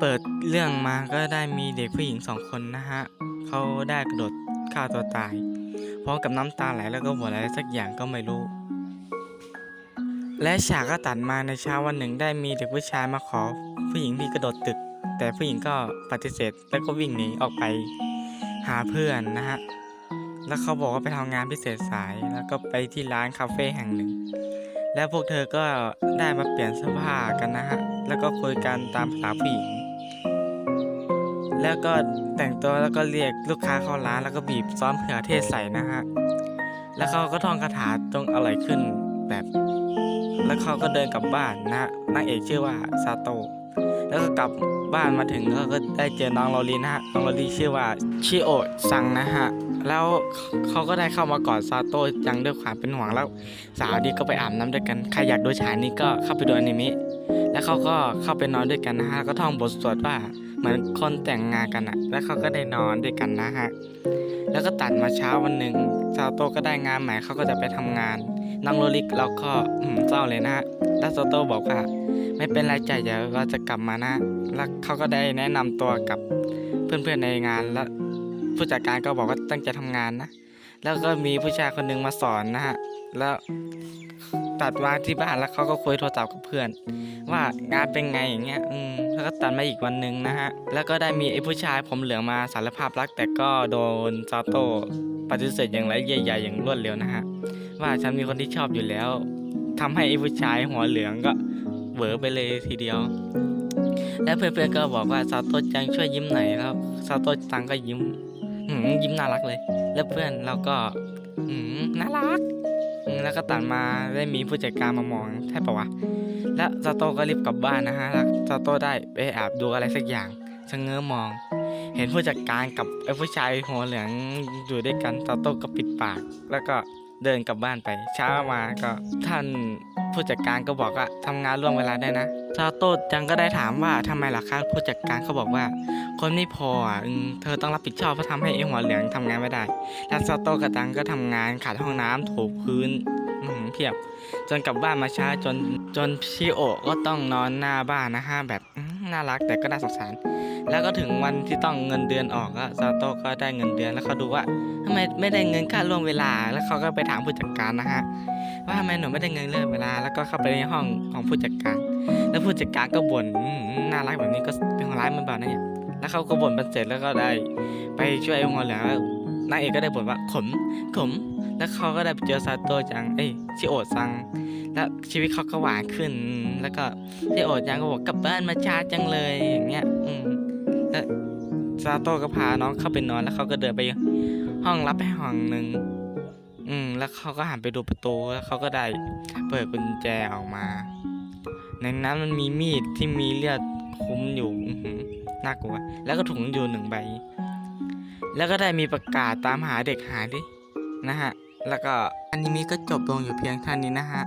เปิดเรื่องมาก็ได้มีเด็กผู้หญิงสองคนนะฮะเขาได้กระโดดฆ่าตัวตายพร้อมกับน้ำตาไหลแล้วก็บ่นอะไรสักอย่างก็ไม่รู้ และฉากก็ตัดมาในเช้าวันหนึ่งได้มีเด็กผู้ชายมาขอ ผู้หญิงที่กระโดดตึก แต่ผู้หญิงก็ปฏิเสธแล้วก็วิ่งหนีออกไปหาเพื่อนนะฮะแล้วเขาบอกว่าไปทำงานพิเศษสายแล้วก็ไปที่ร้านคาเฟ่แห่งหนึ่ง แล้วพวกเธอก็ได้มาเปลี่ยนเสื้อผ้ากันนะฮะ แล้วก็คุยกันตามภาษาผู้หญิง แล้วก็แต่งตัวแล้วก็เรียกลูกค้าเข้าร้านแล้วก็บีบซ้อมเผื่อเทศใส่นะฮะ แล้วเขาก็ท่องคาถาจงอร่อยขึ้นแบบ แล้วเขาก็เดินกลับบ้านนะฮะนางเอกชื่อว่าซาโต แล้วก็กลับบ้านมาถึงเขาก็ได้เจอน้องโรลีนะฮะ น้องโรลีชื่อว่าชิโอซังนะฮะ แล้วเขาก็ได้เข้ามากอดซาโตะจังด้วยความเป็นห่วงแล้ว สาวดีก็ไปอาบน้ำด้วยกัน ใครอยากดูฉากนี้ก็เข้าไปดูอนิเมะ แล้วเขาก็เข้าไปนอนด้วยกันนะฮะก็ท่องบทสวดว่าเหมือนคนแต่งงานกันอะแล้วเขาก็ได้นอนด้วยกันนะฮะแล้วก็ตัดมาเช้าวันหนึ่งซาโตะก็ได้งานใหม่เขาก็จะไปทำงานน้องโรลิกเราก็เศร้าเลยนะฮะแล้วซาโตะบอกว่า ไม่เป็นไรใจเดี๋ยวเราจะกลับมานะแล้วเขาก็ได้แนะนำตัวกับเพื่อนๆในงานแล้วผู้จัดการก็บอกว่าตั้งใจทำงานนะ แล้วก็มีผู้ชายคนหนึ่งมาสอนนะฮะแล้ว ตัดมาที่บ้านแล้วเขาก็คุยโทรศัพท์กับเพื่อน ว่างานเป็นไงอย่างเงี้ยอืมแล้วก็ตัดมาอีกวันหนึ่งนะฮะ แล้วก็ได้มีไอ้ผู้ชายผมเหลืองมาสารภาพรัก แต่ก็โดนซาโต้ปฏิเสธอย่างไรเย้ยใหญ่อย่างรวดเร็วนะฮะ ว่าฉันมีคนที่ชอบอยู่แล้วทำให้ไอ้ผู้ชายหัวเหลืองก็เหวอไปเลยทีเดียว และเพื่อนๆก็บอกว่าซาโต้จังช่วยยิ้มหน่อยแล้วซาโต้จังก็ยิ้มยิ้มน่ารักเลย แล้วเพื่อนเราก็น่ารัก อืมแล้วก็ตัดมาได้มีผู้จัดการมามองใช่ปะวะ แล้วซาโต้ก็รีบกลับบ้านนะฮะแล้วซาโต้ได้ไปแอบดูอะไรสักอย่างชะเง้อมอง เห็นผู้จัดการกับไอ้ผู้ชายหัวเหลืองอยู่ด้วยกันซาโต้ก็ปิดปาก แล้วก็ เดินกลับบ้านไปเช้ามาก็ท่านผู้จัดการก็บอกว่าทำงานล่วงเวลาได้นะซาโต้จังก็ได้ถามว่าทำไมล่ะคะผู้จัดการเขาบอกว่า คนไม่พออะอืมเธอต้องรับผิดชอบเพราะทำให้ไอ้หัวเหลืองทำงานไม่ได้แล้วซาโต้กับจังก็ทำงานขัดห้องน้ำถูพื้นอื้อหือเพียบ จนกลับบ้านมาช้าจนจนชิโอะก็ต้องนอนหน้าบ้านนะฮะแบบอื้อน่ารักแต่ก็น่าสงสาร แล้วก็ถึงวันที่ต้องเงินเดือนออกก็ซาโต้ก็ได้เงินเดือนแล้วเขาดูว่าทำไมไม่ได้เงินค่าล่วงเวลา แล้วเขาก็ไปถามผู้จัดการนะฮะว่าทำไมหนูไม่ได้เงินเรื่องเวลา แล้วก็เข้าไปในห้องของผู้จัดการ แล้วผู้จัดการก็บ่นน่ารักแบบนี้ก็เป็นคนร้ายมันเปล่าเนี่ยแล้วเขาก็บ่นไปเสร็จแล้วก็ได้ ไปช่วยไอ้หัวเหลืองแล้วนางเอกก็ได้บ่นว่าขมขม แล้วเขาก็ได้ไปเจอซาโต้จังเอ้ยชิโอซัง แล้วชีวิตเขาก็หวานขึ้น แล้วก็ชิโอจังก็บอกกลับบ้านมาช้าจังเลยอย่างเงี้ย ซาโต้ก็พาน้องเข้าไปนอนแล้วเขาก็เดินไปห้องรับไปห้องหนึ่งอืม แล้วเขาก็หันไปดูประตูแล้วเขาก็ได้เปิดกุญแจออกมา ในนั้นมันมีมีดที่มีเลือดคุ้มอยู่น่ากลัว แล้วก็ถุงอยู่หนึ่งใบ แล้วก็ได้มีประกาศตามหาเด็กหายดินะฮะ แล้วก็อันิเมะก็จบลงอยู่เพียงเท่านี้นะฮะ